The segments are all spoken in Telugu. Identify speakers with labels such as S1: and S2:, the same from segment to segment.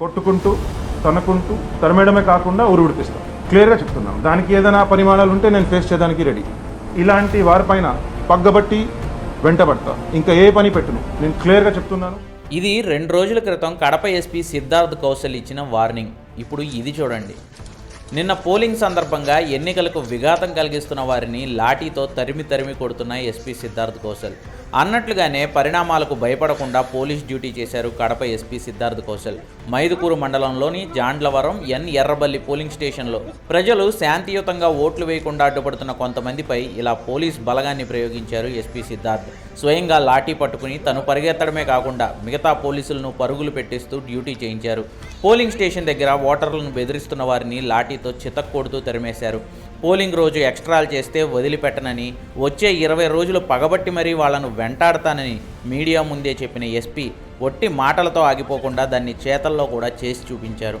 S1: కొట్టుకుంటూ తనుకుంటూ తరమేయడమే కాకుండా ఉరివిడిపిస్తాం క్లియర్గా చెప్తున్నాను. దానికి ఏదైనా పరిమాణాలు ఉంటే నేను ఫేస్ చేయడానికి రెడీ ఇలాంటి వారిపైన పగ్గబట్టి వెంటబడతా. ఇంకా ఏ పని పెట్టును. నేను క్లియర్గా చెప్తున్నాను.
S2: ఇది రెండు రోజుల క్రితం కడప ఎస్పీ సిద్ధార్థ్ కౌశల్ ఇచ్చిన వార్నింగ్ ఇప్పుడు ఇది చూడండి. నిన్న పోలింగ్ సందర్భంగా ఎన్నికలకు విఘాతం కలిగిస్తున్న వారిని లాఠీతో తరిమి తరిమి కొడుతున్న ఎస్పీ సిద్ధార్థ్ కౌశల్ అన్నట్లుగానే పరిణామాలకు భయపడకుండా పోలీస్ డ్యూటీ చేశారు కడప ఎస్పీ సిద్ధార్థ్ కౌశల్ మైదుకూరు మండలంలోని జాండ్లవరం ఎన్ ఎర్రబల్లి పోలింగ్ స్టేషన్లో. ప్రజలు శాంతియుతంగా ఓట్లు వేయకుండా అడ్డుపడుతున్న కొంతమందిపై ఇలా పోలీస్ బలగాన్ని ప్రయోగించారు ఎస్పీ సిద్ధార్థ్. స్వయంగా లాఠీ పట్టుకుని తను పరిగెత్తడమే కాకుండా మిగతా పోలీసులను పరుగులు పెట్టిస్తూ డ్యూటీ చేయించారు. పోలింగ్ స్టేషన్ దగ్గర ఓటర్లను బెదిరిస్తున్న వారిని లాఠీతో చితక్కొడుతూ తరిమేశారు. పోలింగ్ రోజు ఎక్స్ట్రాలు చేస్తే వదిలిపెట్టనని వచ్చే ఇరవై రోజులు పగబట్టి మరీ వాళ్ళను వెంటాడతానని మీడియా ముందే చెప్పిన ఎస్పీ ఒట్టి మాటలతో ఆగిపోకుండా దాన్ని చేతల్లో కూడా చేసి చూపించారు.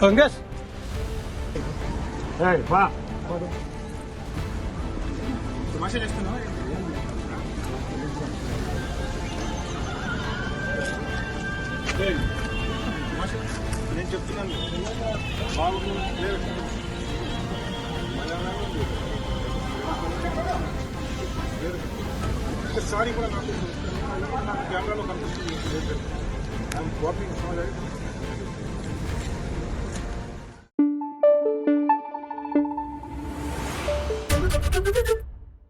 S1: ఫంగస్ బా తమాషా చేస్తున్నావా నేను చెప్తున్నాను ఒకసారి కూడా నాకు నాకు కెమెరాలో కనిపిస్తుంది వాకింగ్ Thank you.